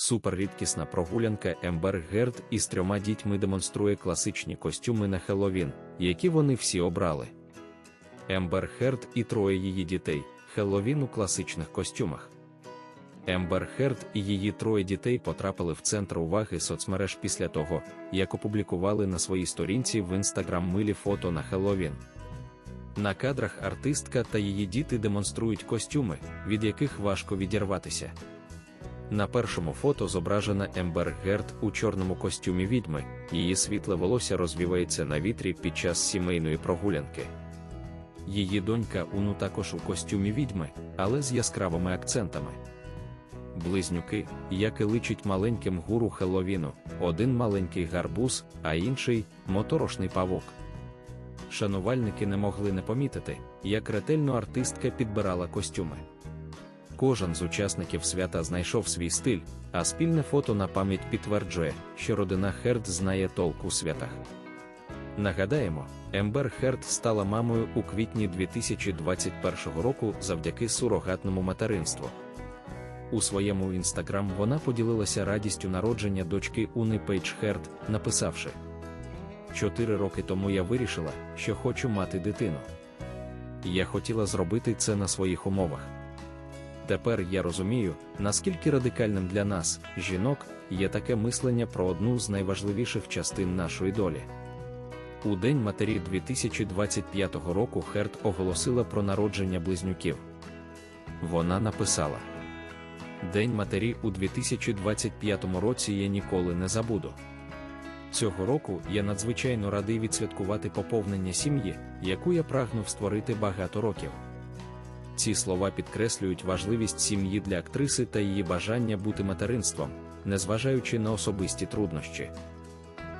Суперрідкісна прогулянка Ембер Герд із трьома дітьми демонструє класичні костюми на Хеллоуін, які вони всі обрали. Ембер Херд і троє її дітей Хеллоуін у класичних костюмах. Ембер Херд і її троє дітей потрапили в центр уваги соцмереж після того, як опублікували на своїй сторінці в інстаграм милі фото на Хеллоуін. На кадрах артистка та її діти демонструють костюми, від яких важко відірватися. На першому фото зображена Ембер Герд у чорному костюмі відьми, її світле волосся розвівається на вітрі під час сімейної прогулянки. Її донька Уну також у костюмі відьми, але з яскравими акцентами. Близнюки, як і личить маленьким гуру Хелловіну, один маленький гарбуз, а інший моторошний павук. Шанувальники не могли не помітити, як ретельно артистка підбирала костюми. Кожен з учасників свята знайшов свій стиль, а спільне фото на пам'ять підтверджує, що родина Херд знає толк у святах. Нагадаємо, Ембер Херд стала мамою у квітні 2021 року завдяки сурогатному материнству. У своєму інстаграм вона поділилася радістю народження дочки Уни Пейдж Херд, написавши: Чотири роки тому я вирішила, що хочу мати дитину. Я хотіла зробити це на своїх умовах. Тепер я розумію, наскільки радикальним для нас, жінок, є таке мислення про одну з найважливіших частин нашої долі. У День матері 2025 року Херд оголосила про народження близнюків. Вона написала: День матері у 2025 році я ніколи не забуду. Цього року я надзвичайно радий відсвяткувати поповнення сім'ї, яку я прагнув створити багато років. Ці слова підкреслюють важливість сім'ї для актриси та її бажання бути материнством, незважаючи на особисті труднощі.